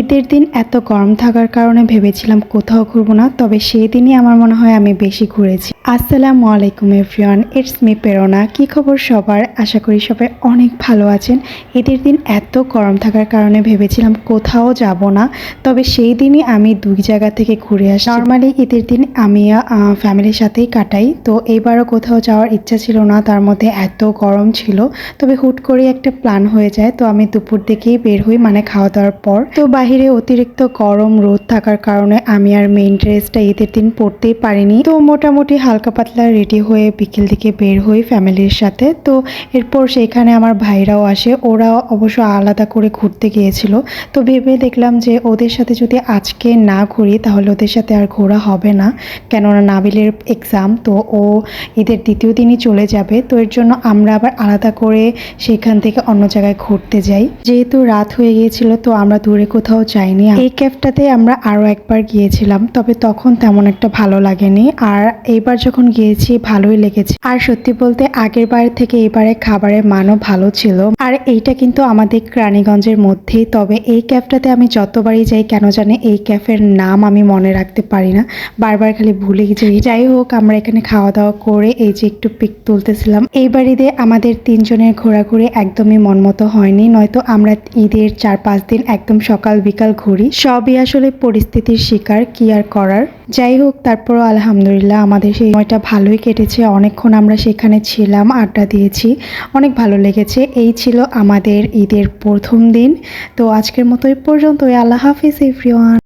ঈদের দিন এত গরম থাকার কারণে ভেবেছিলাম কোথাও ঘুরবো না, তবে সেই দিনই আমার মনে হয় আমি বেশি ঘুরেছি। আসসালামু আলাইকুম এভরিওয়ান, ইটস মি প্রেরণা কি খবর সবার? আশা করি সবাই অনেক ভালো আছেন। ঈদের দিন এত গরম থাকার কারণে ভেবেছিলাম কোথাও যাব না, তবে সেই দিনই আমি দুই জায়গা থেকে ঘুরে আসি। নর্মালি ঈদের দিন আমি ফ্যামিলির সাথেই কাটাই, তো এইবারও কোথাও যাওয়ার ইচ্ছা ছিল না, তার মধ্যে এত গরম ছিল, তবে হুট করে একটা প্ল্যান হয়ে যায়, তো আমি দুপুর দিকেই বের হই মানে খাওয়া দাওয়ার পর। তো বাহিরে অতিরিক্ত গরম রোদ থাকার কারণে আমি আর মেইন ড্রেসটা ঈদের দিন পরতেই পারিনি, তো মোটামুটি হালকা পাতলা রেডি হয়ে বিকেল দিকে বের হই ফ্যামিলির সাথে। তো এরপর সেখানে আমার ভাইরাও আসে। ওরা অবশ্য আলাদা করে ঘুরতে গিয়েছিল। তো ভেবে দেখলাম যে ওদের সাথে যদি আজকে না ঘুরি, তাহলে ওদের সাথে আর ঘোরা হবে না। কেননা নাবিলের এক্সাম তো ও ঈদের দ্বিতীয় দিনই চলে যাবে। তো এর জন্য আমরা আবার আলাদা করে সেখান থেকে অন্য জায়গায় ঘুরতে যাই। যেহেতু রাত হয়ে গিয়েছিল, তো আমরা দূরে কোথাও যাইনি। এই ক্যাবটাতে আমরা আরও একবার গিয়েছিলাম, তবে তখন তেমন একটা ভালো লাগেনি। আর এইবার যখন গিয়েছি, ভালোই লেগেছে। আর সত্যি বলতে, আগের বার থেকে এবারে খাবারের মানও ভালো ছিল। আর এইটা কিন্তু আমাদের রানীগঞ্জের মধ্যেই। তবে এই ক্যাফটাতে আমি যতবারই যাই, কেন জানি এই ক্যাফের নাম আমি মনে রাখতে পারি না। বারবার খালি ভুলে যাই। যাই হোক, আমরা এখানে খাওয়া দাওয়া করে এই যে একটু পিক তুলতেছিলাম। এই বাড়িতে আমাদের তিনজনের ঘোরাঘুরি একদমই মনমতো হয়নি। নয়তো আমরা ঈদের চার পাঁচ দিন একদম সকাল বিকাল ঘুরি। সবই আসলে পরিস্থিতির শিকার, কি আর করার। যাই হোক, তারপরও আলহামদুলিল্লাহ আমাদের সেই সময়টা ভালোই কেটেছে। অনেকক্ষণ আমরা সেখানে ছিলাম, আড্ডা দিয়েছি। অনেক ভালো লেগেছে। এই ছিল আমাদের ঈদের প্রথম দিন। তো আজকের মতো এই পর্যন্তই। আল্লাহ হাফিজ, এভরিওয়ান।